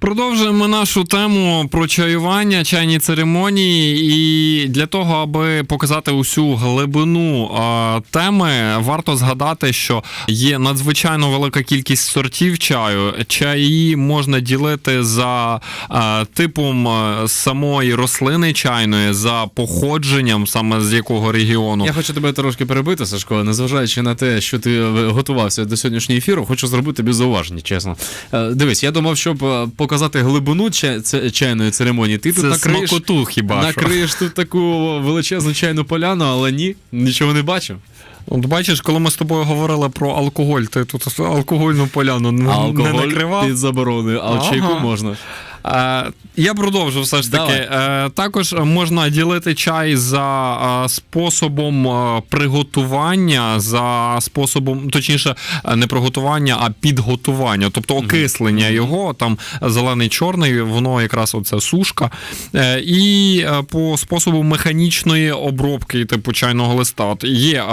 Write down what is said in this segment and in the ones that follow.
Продовжуємо нашу тему про чаювання, чайні церемонії. І для того, аби показати усю глибину теми, варто згадати, що є надзвичайно велика кількість сортів чаю. Чаї можна ділити за типом самої рослини чайної, за походженням, саме з якого регіону. Я хочу тебе трошки перебити, Сашко, незважаючи на те, що ти е, готувався до сьогоднішнього ефіру, хочу зробити тобі зауваження, чесно. Е, Дивись, я думав, щоб е, показати глибину чайної церемонії, ти тут накриєш, смакоту хіба що. накриєш тут таку величезну чайну поляну, але ні, нічого не бачив. От бачиш, коли ми з тобою говорили про алкоголь, ти тут алкогольну поляну не, А не накривав. під забороною, а в Ага. чайку можна. Я продовжу все ж таки. Е, також можна ділити чай за е, способом е, приготування, за способом, точніше, не приготування, а підготування, тобто окислення його. Там зелений чорний, воно якраз оце сушка. І по способу механічної обробки, типу чайного листа. От є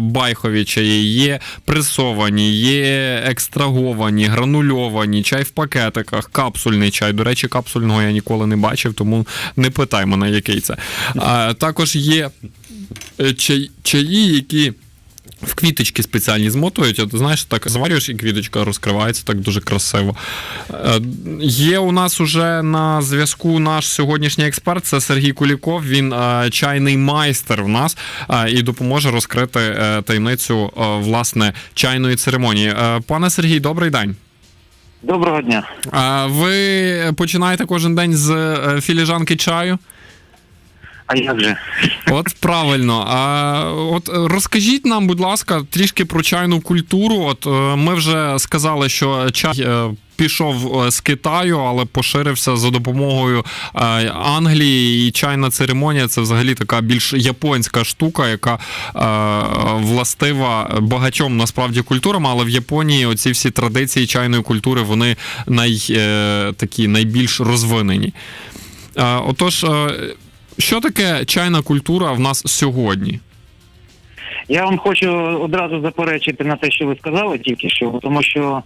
байхові чаї, є пресовані, є екстраговані, гранульовані, чай в пакетиках, капсульний чай. До речі, капсульного я ніколи не бачив, тому не питай мене, який це. А, також є е, чай, чаї, які. В квіточки спеціальні змотують, от знаєш, так зварюєш і квіточка розкривається так дуже красиво. Е, Є у нас уже на зв'язку наш сьогоднішній експерт, це Сергій Куліков. Він е, чайний майстер в нас е, і допоможе розкрити е, таємницю е, власне чайної церемонії. Е, Пане Сергій, добрий день. Доброго дня. А ви починаєте кожен день з е, філіжанки чаю? А як же? От правильно. А от е, розкажіть нам, будь ласка, трішки про чайну культуру. От е, ми вже сказали, що чай. е, Пішов е, з Китаю, але поширився за допомогою е, Англії. І чайна церемонія це взагалі така більш японська штука, яка е, властива багатьом насправді культурам. Але в Японії оці всі традиції чайної культури вони най, такі найбільш розвинені. Отож, що таке чайна культура в нас сьогодні? Я вам хочу одразу заперечити на те, що ви сказали тільки що, тому що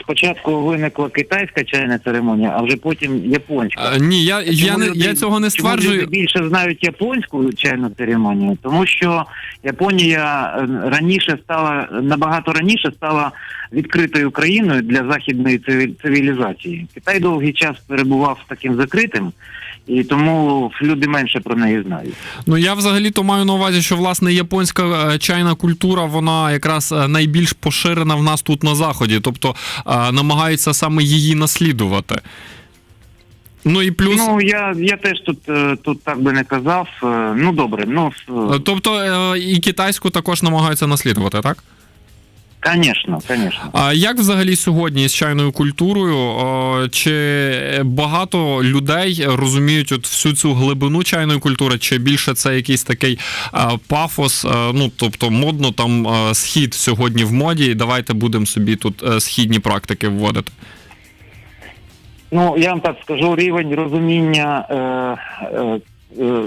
спочатку виникла китайська чайна церемонія, а вже потім японська. Е, ні, я, я, не, люди- я цього не чому люди стверджую. більше знають японську чайну церемонію, тому що Японія е, раніше стала набагато раніше стала відкритою країною для західної цивілізації. Китай довгий час перебував таким закритим, і тому люди менше про неї знають. Ну я взагалі то маю на увазі, що власне японська е, чайна культура, вона якраз е, найбільш поширена в нас тут на заході, тобто е, намагаються саме її наслідувати. Ну і плюс. Ну я, я теж тут, е, тут так би не казав. Е, Ну добре, ну Тобто е, і китайську також намагаються наслідувати, так? Звісно, звісно. А як взагалі сьогодні з чайною культурою? Чи багато людей розуміють от всю цю глибину чайної культури, чи більше це якийсь такий пафос? ну тобто модно там схід сьогодні в моді, і давайте будемо собі тут е, східні практики вводити. Ну я вам так скажу, рівень розуміння е, е, е,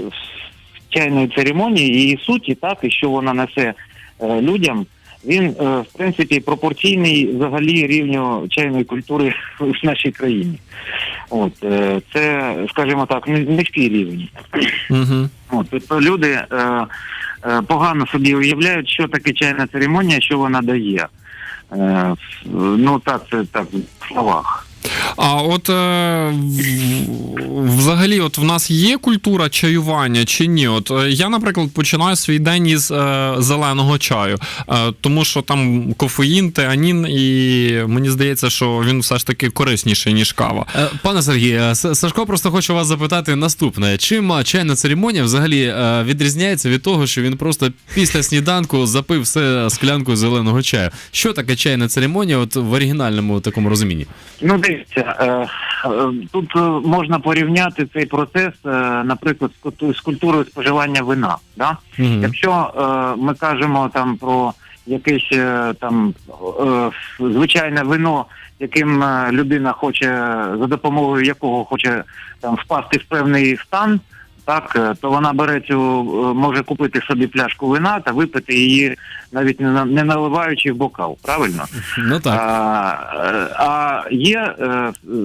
чайної церемонії, її суті, так і що вона несе е, людям. Він е, в принципі пропорційний взагалі рівню чайної культури в нашій країні. От е, це, скажімо так, ни- низький рівень. Угу. От, тобто люди е, погано собі уявляють, що таке чайна церемонія, що вона дає. Ну так, це так в словах. А от е, взагалі, от в нас є культура чаювання чи ні? От е, я, наприклад, починаю свій день із е, зеленого чаю, е, тому що там кофеїн, теанін, і мені здається, що він все ж таки корисніший, ніж кава. Е, Пане Сергію, е, Сашко просто хоче вас запитати наступне: чим чайна церемонія взагалі е, відрізняється від того, що він просто після сніданку запив все склянкою зеленого чаю? Що таке чайна церемонія, от в оригінальному такому розумінні? Ну, дивіться, е, е, тут е, можна порівняти цей процес, наприклад, з культурою споживання вина. Да? Мгм. Якщо е, ми кажемо там про якесь там звичайне вино, яким людина хоче за допомогою якого хоче там впасти в певний стан, так, е, то вона бере цю, е, може купити собі пляшку вина та випити її, навіть не, не наливаючи в бокал, правильно? Ну так. А, е, а є,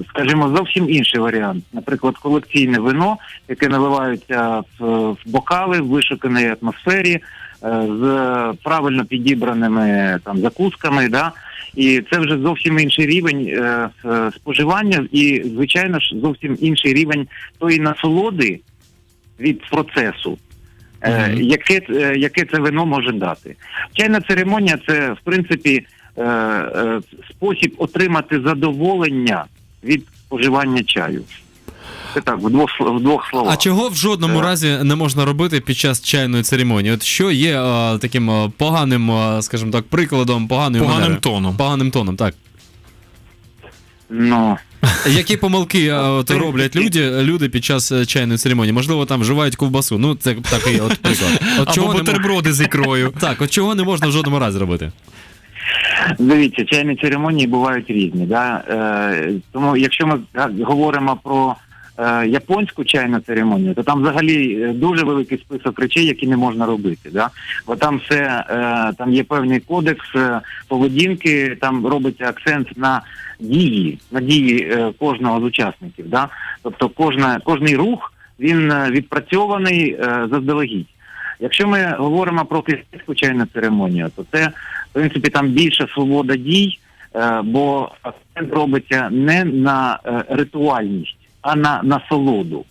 скажімо, зовсім інший варіант. Наприклад, колекційне вино, яке наливається в, в бокали в вишуканій атмосфері з правильно підібраними там закусками. Да? І це вже зовсім інший рівень е, споживання, і звичайно ж зовсім інший рівень тої насолоди від процесу. е. Яке, е, яке це вино може дати? Чайна церемонія це в принципі е, е, спосіб отримати задоволення від споживання чаю. Це так, в двох, в двох словах. А чого в жодному Е. разі не можна робити під час чайної церемонії? От що є е, таким е, поганим, е, скажімо так, прикладом поганої Поганим манери? тоном. Поганим тоном, так. Ну, Які помилки е, от, роблять люди, люди під час е, чайної церемонії? Можливо, там вживають ковбасу. Ну, це такий от приклад. От Або чого бутерброди з ікрою. Так, от чого не можна в жодному разі робити? дивіться, чайні церемонії бувають різні. Да? Е, тому якщо ми говоримо про японську чайну церемонію, то там взагалі е, дуже великий список речей, які не можна робити. Да? Бо там все е, там є певний кодекс е, поведінки, там робиться акцент на дії, на дії е, кожного з учасників. Да? Тобто кожна, кожний рух він е, відпрацьований е, заздалегідь. Якщо ми говоримо про китайську чайну церемонію, то це в принципі там більша свобода дій, е, бо акцент робиться не на е, ритуальність, а на насолоду.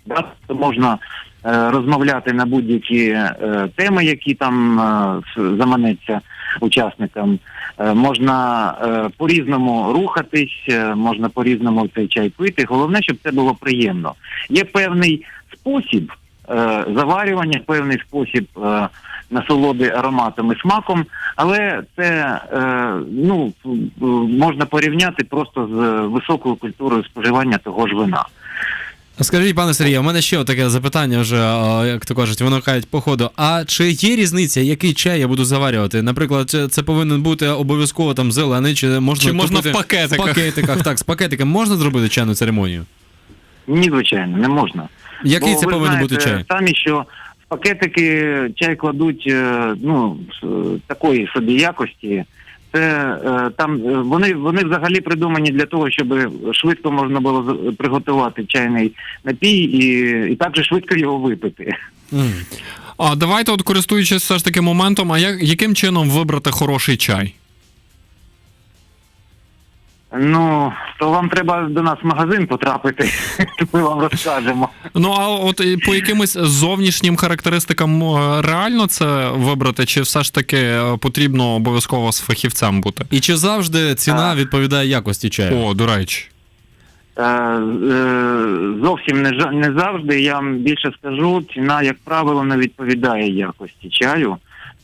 Можна е, розмовляти на будь-які е, теми, які там е, заманеться учасникам. Можна по-різному рухатись, можна по-різному цей чай пити. Головне, щоб це було приємно. Є певний спосіб заварювання, певний спосіб насолоди ароматом і смаком, але це е, ну можна порівняти просто з високою культурою споживання того ж вина. Скажіть, пане Сергію, у мене ще таке запитання вже, як то кажуть, виникають по ходу. А чи є різниця, який чай я буду заварювати? Наприклад, це- це повинен бути обов'язково там зелений, чи можна Чи можна в пакетиках? В пакетиках, так, з пакетиком можна зробити чайну церемонію? Ні, звичайно, не можна. Який Бо це повинен знаєте бути чай? Самі що пакетики чай кладуть е, ну е, такої собі якості. Це е, там вони вони взагалі придумані для того, щоб швидко можна було приготувати чайний напій і, і також швидко його випити. Mm. А давайте, от користуючись все ж таки моментом, а як, яким чином вибрати хороший чай? Ну то вам треба до нас в магазин потрапити, то ми вам розкажемо. Ну а от по якимось зовнішнім характеристикам е, реально це вибрати, чи все ж таки е, потрібно обов'язково з фахівцем бути? І чи завжди ціна А. відповідає якості чаю? О, до речі. Е, е, зовсім не, жа- не завжди. Я вам більше скажу, ціна, як правило, не відповідає якості чаю.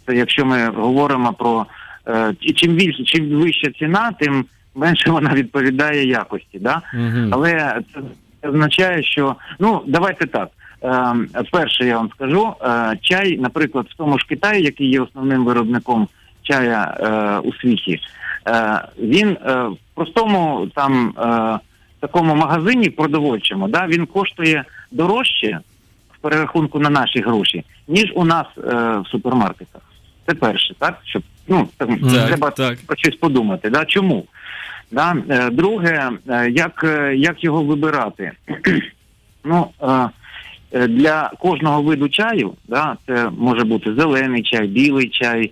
Це якщо ми говоримо про е, чим більше, чим вища ціна, тим менше вона відповідає якості. Да? Мгм. Але це означає, що ну давайте так. Е, перше, я вам скажу, е, чай, наприклад, в тому ж Китаї, який є основним виробником чая е, у світі, е, він е, в простому там е, такому магазині продовольчому, да, він коштує дорожче в перерахунку на наші гроші, ніж у нас е, в супермаркетах. Це перше, так? Щоб ну так, треба так. про щось подумати. Да? Чому? Да? Е, Друге, е, як, е, як його вибирати? ну, для кожного виду чаю, да, це може бути зелений чай, білий чай,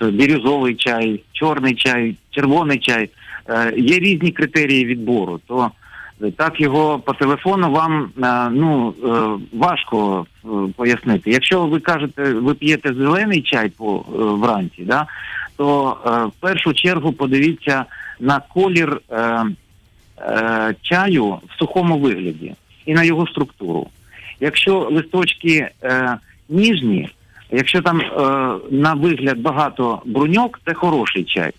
бірюзовий чай, чорний чай, червоний чай. Є різні критерії відбору. То так його по телефону вам е, ну, е, важко е, пояснити. Якщо ви кажете, ви п'єте зелений чай по вранці, да, то в першу чергу подивіться на колір чаю в сухому вигляді і на його структуру. Якщо листочки ніжні, якщо там на вигляд багато бруньок, це хороший чай.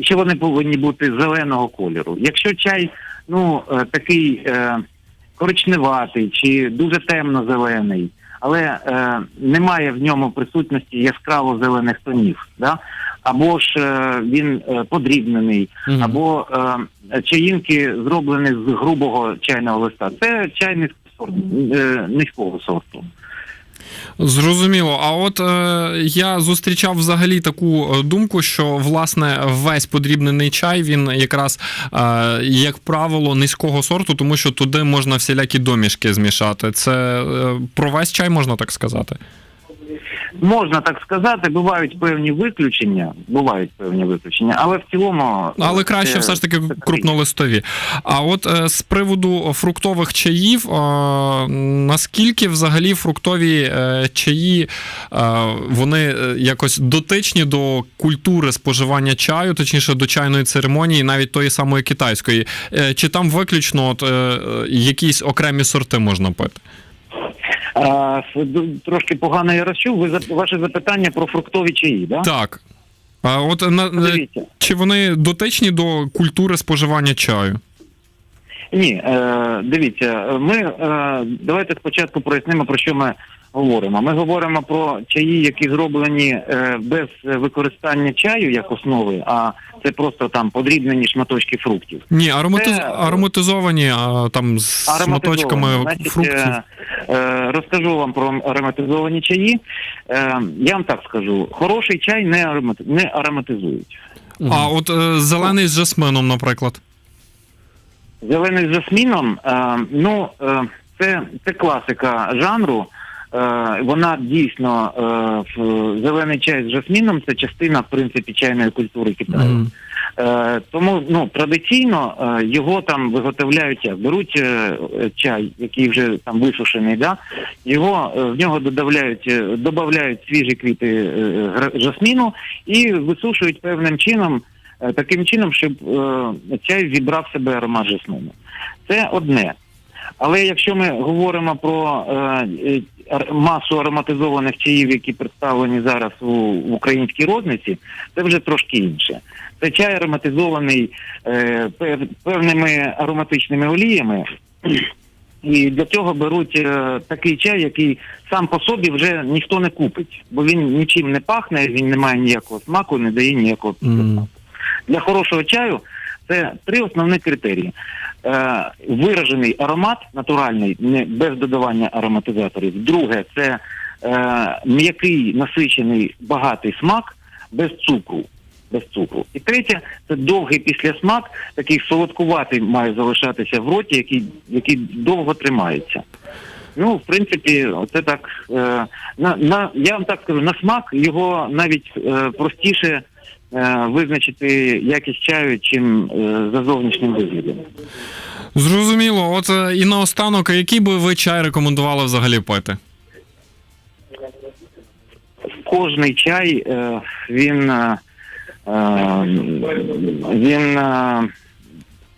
Ще вони повинні бути зеленого кольору. Якщо чай ну, е, такий е, коричневатий чи дуже темно-зелений, але е, немає в ньому присутності яскраво зелених тонів, да? або ж е, він е, подрібнений, Мгм. або е, чаїнки зроблені з грубого чайного листа. Це чай не сорт, е, низького сорту. Зрозуміло. А от е, я зустрічав взагалі таку е, думку, що власне весь подрібнений чай він якраз, е, як правило, низького сорту, тому що туди можна всілякі домішки змішати. Це е, про весь чай можна так сказати. Можна так сказати, бувають певні виключення, бувають певні виключення, але в цілому. Але краще це- все ж таки крупнолистові. А от е, з приводу фруктових чаїв, е, наскільки взагалі фруктові е, чаї е, вони е, якось дотичні до культури споживання чаю, точніше до чайної церемонії, навіть тої самої китайської, Е, чи там виключно от, е, е, якісь окремі сорти можна пити? А, трошки погано я розчув. Ви ваше запитання про фруктові чаї, да? Так. А от на, Подивіться. Чи вони дотичні до культури споживання чаю? Ні, е, дивіться, ми е, давайте спочатку прояснимо, про що ми говоримо. Ми говоримо про чаї, які зроблені е, без використання чаю як основи, а це просто там подрібнені шматочки фруктів. Ні, ароматиз... Це- ароматизовані а, там з шматочками Значить, фруктів. е, е, розкажу вам про ароматизовані чаї. Е, я вам так скажу: хороший чай не, аромати... не ароматизують. А от е, зелений з жасмином, наприклад. Зелений з жасміном, е, ну е, це, це класика жанру. Е, вона дійсно е, в- зелений чай з жасміном це частина в принципі чайної культури Китаю. Е, тому ну традиційно його там виготовляють як беруть чай, який вже там висушений, да його в нього додають, додають свіжі квіти жасміну і висушують певним чином, таким чином, щоб е, чай зібрав себе аромат жасмину. Це одне. Але якщо ми говоримо про е, масу ароматизованих чаїв, які представлені зараз у, в українській розниці, це вже трошки інше. Це чай ароматизований е, певними ароматичними оліями. І для цього беруть е, такий чай, який сам по собі вже ніхто не купить, бо він нічим не пахне, він не має ніякого смаку, не дає ніякого смаку. Для хорошого чаю це три основні критерії: е, виражений аромат, натуральний, не без додавання ароматизаторів. Друге, це е, м'який, насичений, багатий смак без цукру. Без цукру. І третє, це довгий післясмак, такий солодкуватий має залишатися в роті, який, який довго тримається. Ну, в принципі, це так. Е, на, на, я вам так скажу, на смак його навіть е, простіше визначити якість чаю, чим е, за зовнішнім виглядом. Зрозуміло. От е, і наостанок, який би ви чай рекомендували взагалі пити? Кожний чай е, він, е, е, він е,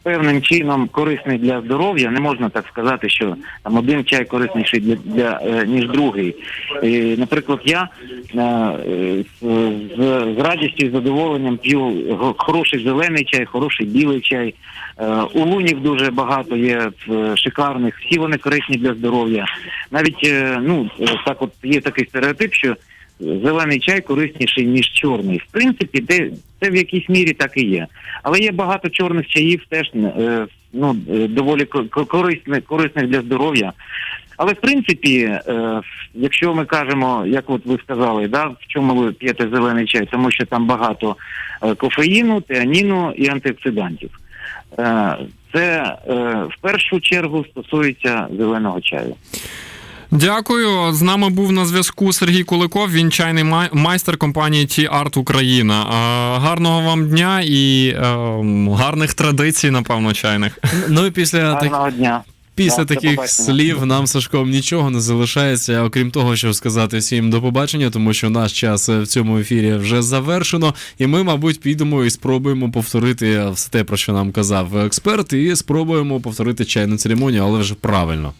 певним чином корисний для здоров'я. Не можна так сказати, що там один чай корисніший для, для е, ніж другий. І, наприклад, я е, е, з, з радістю і задоволенням п'ю хороший зелений чай, хороший білий чай. У лунів дуже багато є шикарних, всі вони корисні для здоров'я. Навіть ну так, от є такий стереотип, що зелений чай корисніший ніж чорний. В принципі, де це в якійсь мірі так і є. Але є багато чорних чаїв, теж е, ну е, доволі ко- ко- корисних, корисних для здоров'я. Але в принципі, е, якщо ми кажемо, як от ви сказали, да, в чому ви п'єте зелений чай, тому що там багато кофеїну, теаніну і антиоксидантів. Це в першу чергу стосується зеленого чаю. Дякую. З нами був на зв'язку Сергій Куликов. Він чайний май- майстер компанії Ті Арт Україна. Гарного вам дня і е, гарних традицій, напевно, чайних. Ну і після так, Гарного дня. Після до таких слів нам Сашком нічого не залишається, окрім того, щоб сказати всім до побачення, тому що наш час е, в цьому ефірі вже завершено, і ми, мабуть, підемо і спробуємо повторити все те, про що нам казав експерт, і спробуємо повторити чайну церемонію, але вже правильно.